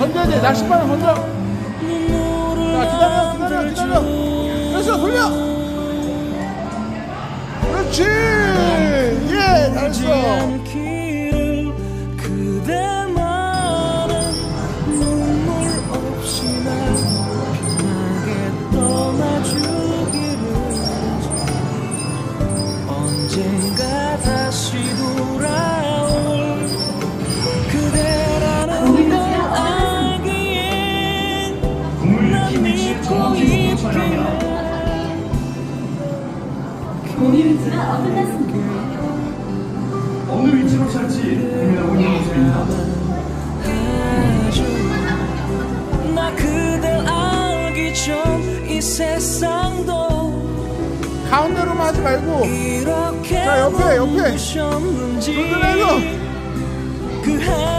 던져야 돼. 낚싯바늘. 눈물을 자, 기다려, 기다려, 기다려. 됐어, 돌려. 그렇지. 예, 잘했어. 언젠가 다시 돌 있기에 모빌리티가 어긋났습니다. 어느 위치로 살지 고민하고 있는 모습입니다. 해줘 나 그댈 알기 전이 세상도 가운데로만 하지 말고. 자, 옆에, 옆에. 그